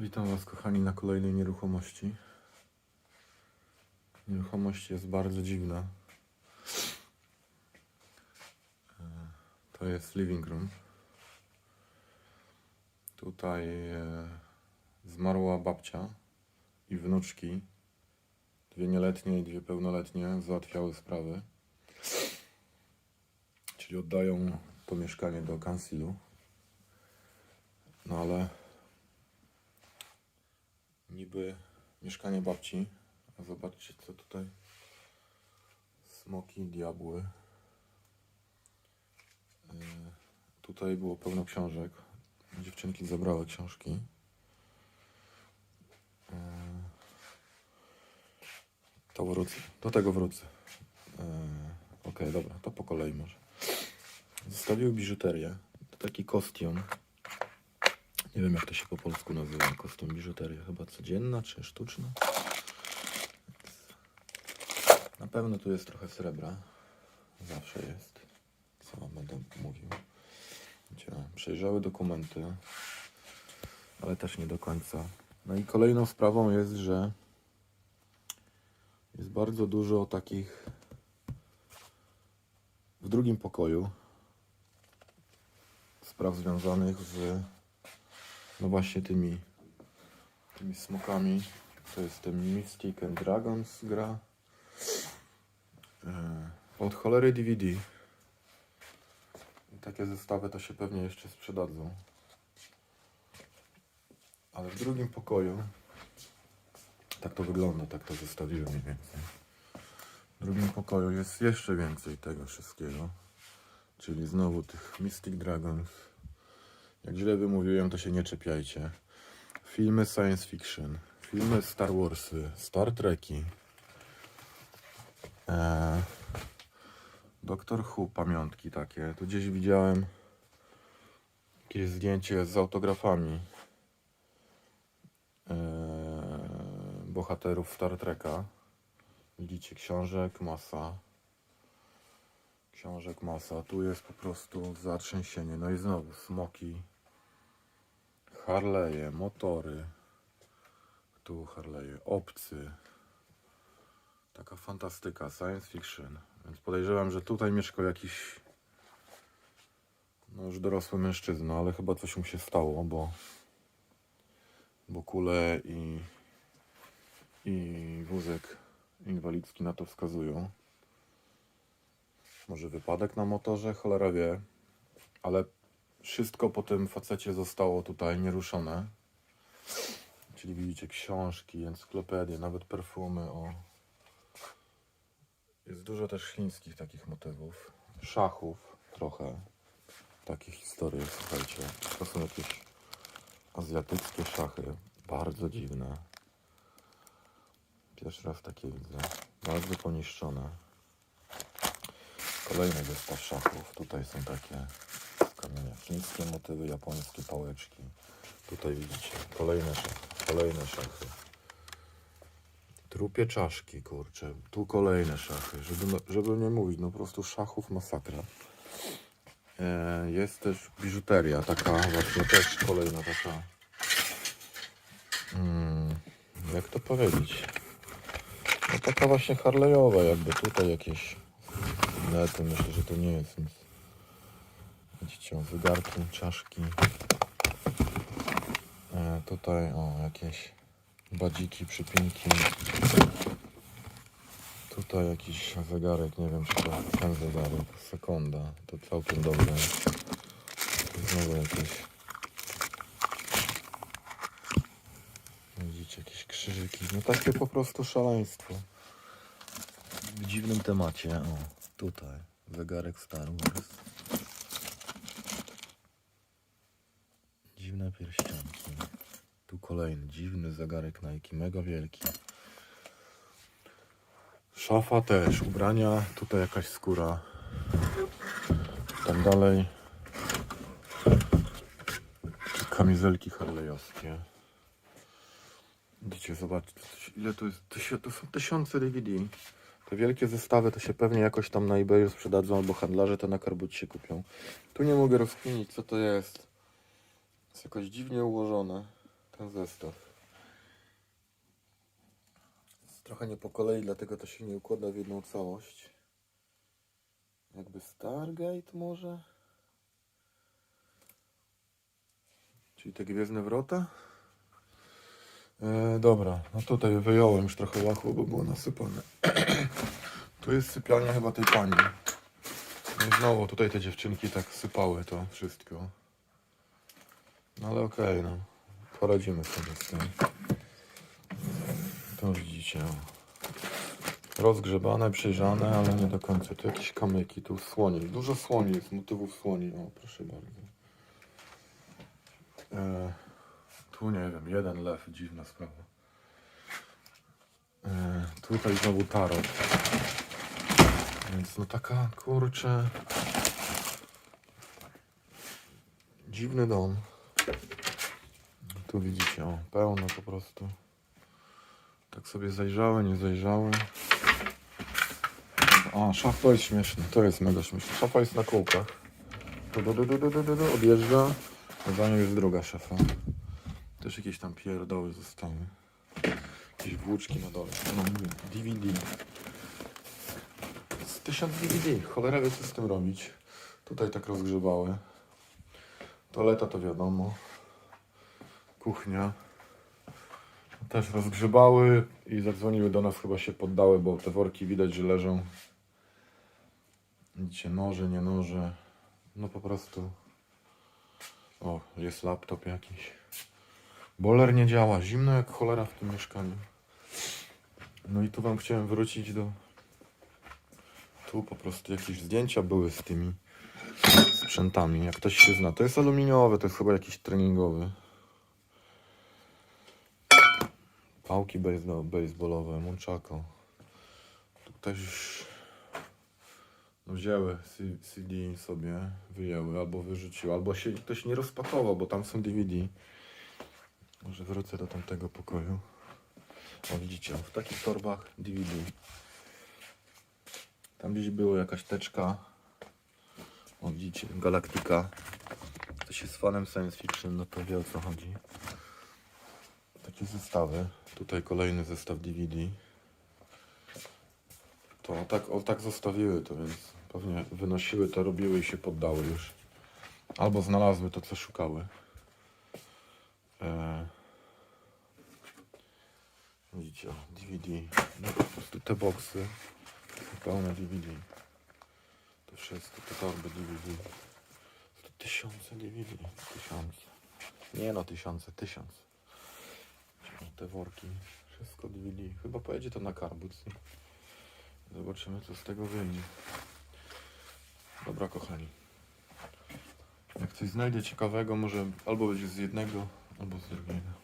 Witam Was, kochani, na kolejnej nieruchomości. Nieruchomość jest bardzo dziwna. E, To jest living room. Tutaj e, zmarła babcia i wnuczki. Dwie nieletnie i dwie pełnoletnie załatwiały sprawy. Czyli oddają to mieszkanie do kansilu. No ale niby mieszkanie babci. A zobaczcie co tutaj. Smoki, diabły. Yy, tutaj było pełno książek. Dziewczynki zabrały książki. Yy, to wrócę. Do tego wrócę. Yy, Okej, dobra, to po kolei może. Zostawiły biżuterię. To taki kostium. Nie wiem jak to się po polsku nazywa. Kostium biżuteria. Chyba codzienna czy sztuczna? Na pewno tu jest trochę srebra. Zawsze jest. Co wam będę mówił. Przejrzały dokumenty. Ale też nie do końca. No i kolejną sprawą jest, że jest bardzo dużo takich w drugim pokoju spraw związanych z no właśnie tymi tymi smokami. To jest ten Mystic and Dragons gra. E, Od cholery DVD. Takie zestawy to się pewnie jeszcze sprzedadzą. Ale w drugim pokoju tak to wygląda, tak to zostawiłem mniej więcej. W drugim pokoju jest jeszcze więcej tego wszystkiego. Czyli znowu tych Mystic Dragons. Jak źle wymówiłem, to się nie czepiajcie. Filmy science fiction, filmy Star Warsy, Star Treki. Eee, Doctor Who pamiątki takie. Tu gdzieś widziałem jakieś zdjęcie z autografami eee, bohaterów Star Treka. Widzicie, książek masa. Książek masa. Tu jest po prostu zatrzęsienie. No i znowu smoki. Harleje, motory. Tu Harleje, obcy. Taka fantastyka, science fiction. Więc podejrzewam, że tutaj mieszkał jakiś no już dorosły mężczyzna, ale chyba coś mu się stało, bo bo kule i i wózek inwalidzki na to wskazują. Może wypadek na motorze, cholera wie. Ale wszystko po tym facecie zostało tutaj nieruszone. Czyli widzicie książki, encyklopedie, nawet perfumy. O. Jest dużo też chińskich takich motywów. Szachów trochę. Takie historie, słuchajcie. To są jakieś azjatyckie szachy. Bardzo dziwne. Pierwszy raz takie widzę. Bardzo poniszczone. Kolejny zestaw szachów. Tutaj są takie z kamienia chińskie motywy, japońskie pałeczki. Tutaj widzicie kolejne szachy, kolejne szachy. Trupie czaszki, kurczę. Tu kolejne szachy. Żeby, no- żeby nie mówić, no po prostu szachów masakra. E, jest też biżuteria, taka właśnie też kolejna taka. Mm, jak to powiedzieć? No taka właśnie Harleyowa, jakby tutaj jakieś nety, myślę, że to nie jest nic. Widzicie, o, wygarki, czaszki. E, tutaj, o, jakieś badziki, przypinki. Tutaj jakiś zegarek, nie wiem czy to ten zegarek, sekunda, to całkiem dobre. Znowu jakieś... Widzicie, jakieś krzyżyki, no takie po prostu szaleństwo. W dziwnym temacie, o, tutaj, zegarek Star Wars. Dziwne pierścionki. Tu kolejny dziwny zegarek Nike, mega wielki. Szafa też, ubrania, tutaj jakaś skóra. Tam dalej kamizelki harlejowskie. Widzicie, zobaczcie, ile to jest, to są tysiące DVD. Te wielkie zestawy to się pewnie jakoś tam na eBayu sprzedadzą, albo handlarze to na karbucie się kupią. Tu nie mogę rozkminić, co to jest. Jest jakoś dziwnie ułożone. ten zestaw. Jest trochę nie po kolei, dlatego to się nie układa w jedną całość. Jakby Stargate może? Czyli te gwiezdne wrota? E, dobra, no tutaj wyjąłem już trochę łachu, bo było nasypane. tu jest sypialnia chyba tej pani. No i znowu tutaj te dziewczynki tak sypały to wszystko. No ale okej, no. Poradzimy sobie z tym. To widzicie. Rozgrzebane, przejrzane, ale nie do końca. Tu jakieś kamyki, tu słoni. Dużo słoni jest, motywów słoni. O, proszę bardzo. E, tu nie wiem, jeden lew, dziwna sprawa. E, tutaj znowu tarot. Więc no taka, kurczę... Dziwny dom. Tu widzicie, o, pełno po prostu. Tak sobie zajrzałem, nie zajrzałem. A, szafa jest śmieszna, to jest mega śmieszne. Szafa jest na kółkach. Du, du, du, du, du, du, Odjeżdża, za nią jest druga szafa. Też jakieś tam pierdoły zostały. Jakieś włóczki na dole. No DVD. Tysiąc DVD. Cholera wie co z tym robić. Tutaj tak rozgrzebały. Toaleta to wiadomo. Kuchnia. Też rozgrzebały i zadzwoniły do nas, chyba się poddały, bo te worki widać, że leżą. Widzicie, noże, nie noże. No po prostu. O, jest laptop jakiś. Boiler nie działa, zimno jak cholera w tym mieszkaniu. No i tu wam chciałem wrócić do... Tu po prostu jakieś zdjęcia były z tymi sprzętami, jak ktoś się zna. To jest aluminiowe, to jest chyba jakiś treningowy. Pałki baseballowe, munchako. Tu no wzięły CD sobie, wyjęły albo wyrzuciły, albo się ktoś nie rozpakował, bo tam są DVD. Może wrócę do tamtego pokoju. O widzicie, w takich torbach DVD. Tam gdzieś była jakaś teczka. O widzicie, Galaktyka. Ktoś jest fanem science fiction, no to wie o co chodzi. Takie zestawy. Tutaj kolejny zestaw DVD. To tak, o, tak zostawiły to, więc pewnie wynosiły to, robiły i się poddały już. Albo znalazły to, co szukały. E... Widzicie, DVD. No po prostu te boksy pełne DVD. To wszystko, te torby DVD. To tysiące DVD. Tysiące. Nie no, tysiące, tysiąc. Te worki, wszystko DVD. Chyba pojedzie to na karbuc. Zobaczymy, co z tego wyjdzie. Dobra, kochani. Jak coś znajdę ciekawego, może albo będzie z jednego, albo z drugiego.